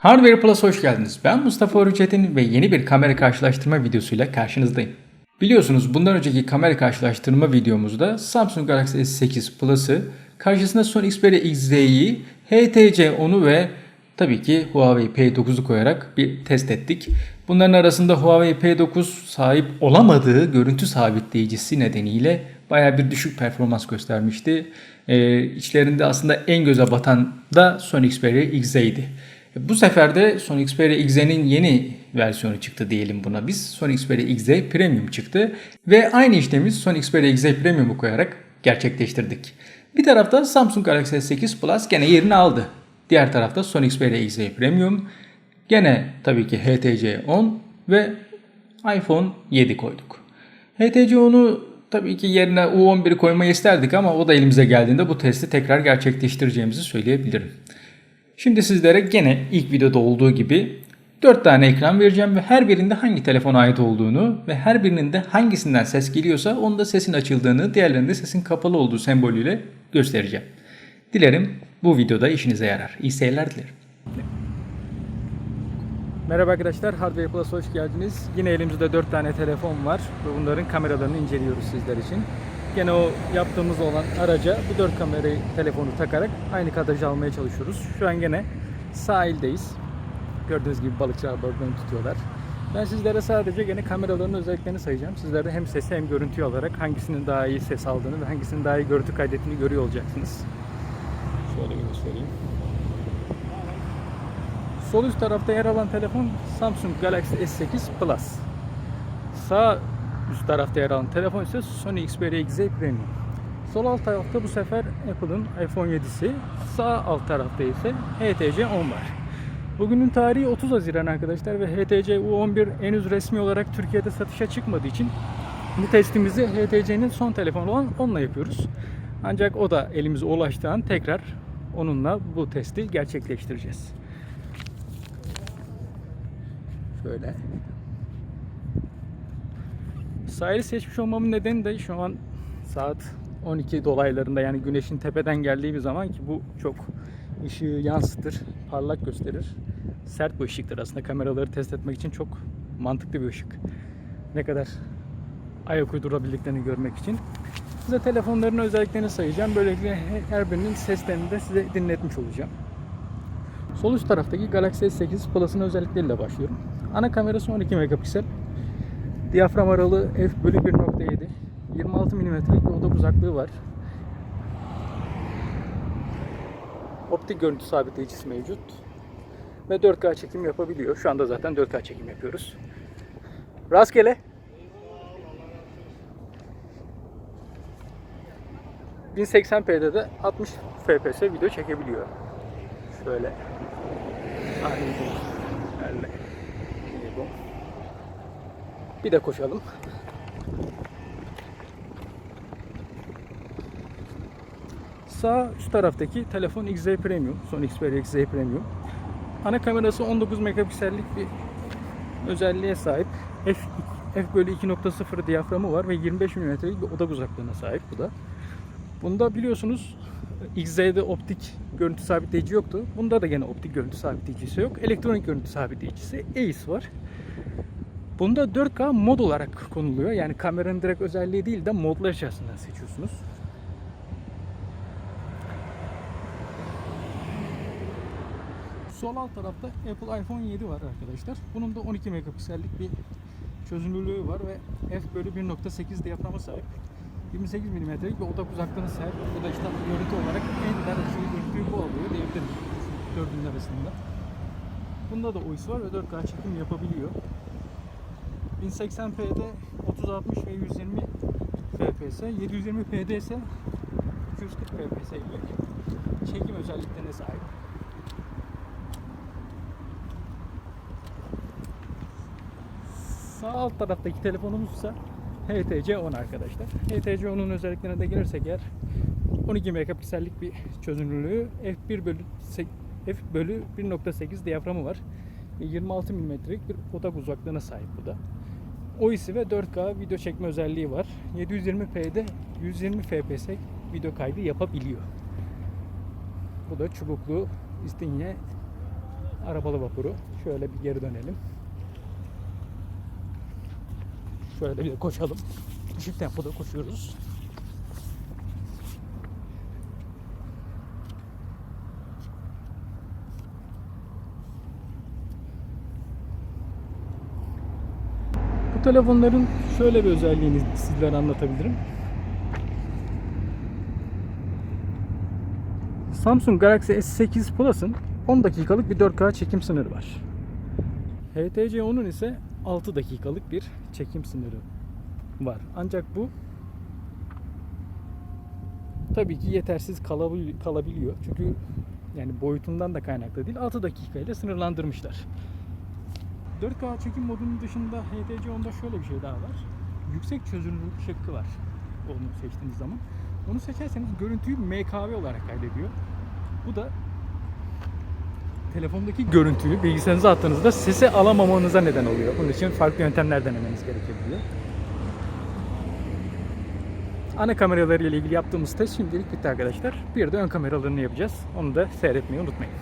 Hardware Plus hoş geldiniz. Ben Mustafa Oruç Çetin ve yeni bir kamera karşılaştırma videosuyla karşınızdayım. Biliyorsunuz bundan önceki kamera karşılaştırma videomuzda Samsung Galaxy S8 Plus'ı, karşısına Sony Xperia XZ'yi, HTC 10'u ve tabii ki Huawei P9'u koyarak bir test ettik. Bunların arasında Huawei P9 sahip olamadığı görüntü sabitleyicisi nedeniyle baya bir düşük performans göstermişti. Ee, içlerinde aslında en göze batan da Sony Xperia XZ'ydi. Bu sefer de Sony Xperia XZ'nin yeni versiyonu çıktı diyelim buna biz. Sony Xperia XZ Premium çıktı ve aynı işlemi Sony Xperia XZ Premium'u koyarak gerçekleştirdik. Bir tarafta Samsung Galaxy S8 Plus gene yerini aldı. Diğer tarafta Sony Xperia XZ Premium, gene tabii ki HTC 10 ve iPhone 7 koyduk. HTC 10'u tabii ki yerine U11'i koymayı isterdik ama o da elimize geldiğinde bu testi tekrar gerçekleştireceğimizi söyleyebilirim. Şimdi sizlere gene ilk videoda olduğu gibi 4 tane ekran vereceğim ve her birinde hangi telefona ait olduğunu ve her birinin de hangisinden ses geliyorsa onda sesin açıldığını, diğerlerinde sesin kapalı olduğu sembolüyle göstereceğim. Dilerim bu videoda işinize yarar. İyi seyirler dilerim. Merhaba arkadaşlar, Hardware Plus hoş geldiniz. Yine elimizde 4 tane telefon var ve bunların kameralarını inceliyoruz sizler için. Gene o yaptığımız olan araca bu 4 kamerayı telefonu takarak aynı kadrajı almaya çalışıyoruz. Şu an gene sahildeyiz. Gördüğünüz gibi balıkçılar balıklarını tutuyorlar. Ben sizlere sadece gene kameraların özelliklerini sayacağım. Sizler de hem sesi hem görüntüyü alarak hangisinin daha iyi ses aldığını ve hangisinin daha iyi görüntü kaydettiğini görüyor olacaksınız. Şöyle göstereyim. Sol üst tarafta yer alan telefon Samsung Galaxy S8 Plus. Sağ üst tarafta yer alan telefon ise Sony Xperia XZ Premium. Sol alt tarafta bu sefer Apple'ın iPhone 7'si, sağ alt tarafta ise HTC 10 var. Bugünün tarihi 30 Haziran arkadaşlar ve HTC U11 henüz resmi olarak Türkiye'de satışa çıkmadığı için bu testimizi HTC'nin son telefonu olan onunla yapıyoruz. Ancak o da elimize ulaştığı an tekrar onunla bu testi gerçekleştireceğiz. Şöyle. Sahili seçmiş olmamın nedeni de şu an saat 12 dolaylarında yani güneşin tepeden geldiği bir zaman ki bu çok ışığı yansıtır, parlak gösterir. Sert bir ışıktır aslında kameraları test etmek için çok mantıklı bir ışık. Ne kadar ayak uydurabildiklerini görmek için. Size telefonların özelliklerini sayacağım. Böylelikle her birinin seslerini de size dinletmiş olacağım. Sol üst taraftaki Galaxy S8 Plus'ın özellikleriyle başlıyorum. Ana kamerası 12 megapiksel. Diyafram aralığı f bölü 1.7. 26 mm'lik bir odak uzaklığı var. Optik görüntü sabitleyicisi mevcut. Ve 4K çekim yapabiliyor. Şu anda zaten 4K çekim yapıyoruz. Rastgele. ...1080p'de de 60 fps video çekebiliyor. Şöyle. Aynı Şöyle. bu. Bir de koşalım. Sağ üst taraftaki telefon XZ Premium, Sony Xperia XZ Premium. Ana kamerası 19 megapiksellik bir özelliğe sahip. F, F bölü 2.0 diyaframı var ve 25 mm'lik bir odak uzaklığına sahip bu da. Bunda biliyorsunuz XZ'de optik görüntü sabitleyici yoktu. Bunda da gene optik görüntü sabitleyicisi yok. Elektronik görüntü sabitleyicisi ACE var. Bunda 4K mod olarak konuluyor. Yani kameranın direkt özelliği değil de modlar içerisinden seçiyorsunuz. Sol alt tarafta Apple iPhone 7 var arkadaşlar. Bunun da 12 megapiksellik bir çözünürlüğü var ve f bölü 1.8 diyaframı sahip. 28 mm'lik bir odak uzaklığına sahip. Bu da işte görüntü olarak en açıyı görüntüyü bu alıyor diyebilirim. Dördünün arasında. Bunda da OIS var ve 4K çekim yapabiliyor. 1080p'de 3060 ve 120 fps, 720p'de ise 240 fps ile çekim özelliklerine sahip. Sağ alt taraftaki telefonumuz ise HTC 10 arkadaşlar. HTC 10'un özelliklerine de gelirsek eğer 12 megapiksellik bir çözünürlüğü f1 bölü f bölü 1.8 diyaframı var. 26 mm'lik bir odak uzaklığına sahip bu da. OIS'i ve 4K video çekme özelliği var. 720p'de 120 fps video kaydı yapabiliyor. Bu da çubuklu İstinye arabalı vapuru. Şöyle bir geri dönelim. Şöyle bir de koşalım. Düşük tempoda koşuyoruz. Telefonların şöyle bir özelliğini sizlere anlatabilirim. Samsung Galaxy S8 Plus'ın 10 dakikalık bir 4K çekim sınırı var. HTC 10'un ise 6 dakikalık bir çekim sınırı var. Ancak bu tabii ki yetersiz kalabil- kalabiliyor. Çünkü yani boyutundan da kaynaklı değil 6 dakika ile sınırlandırmışlar. 4K çekim modunun dışında HTC 10'da şöyle bir şey daha var. Yüksek çözünürlük şıkkı var. Onu seçtiğiniz zaman. Onu seçerseniz görüntüyü MKV olarak kaydediyor. Bu da telefondaki görüntüyü bilgisayarınıza attığınızda sese alamamanıza neden oluyor. Bunun için farklı yöntemler denemeniz gerekebiliyor. Ana kameraları ile ilgili yaptığımız test şimdilik bitti arkadaşlar. Bir de ön kameralarını yapacağız. Onu da seyretmeyi unutmayın.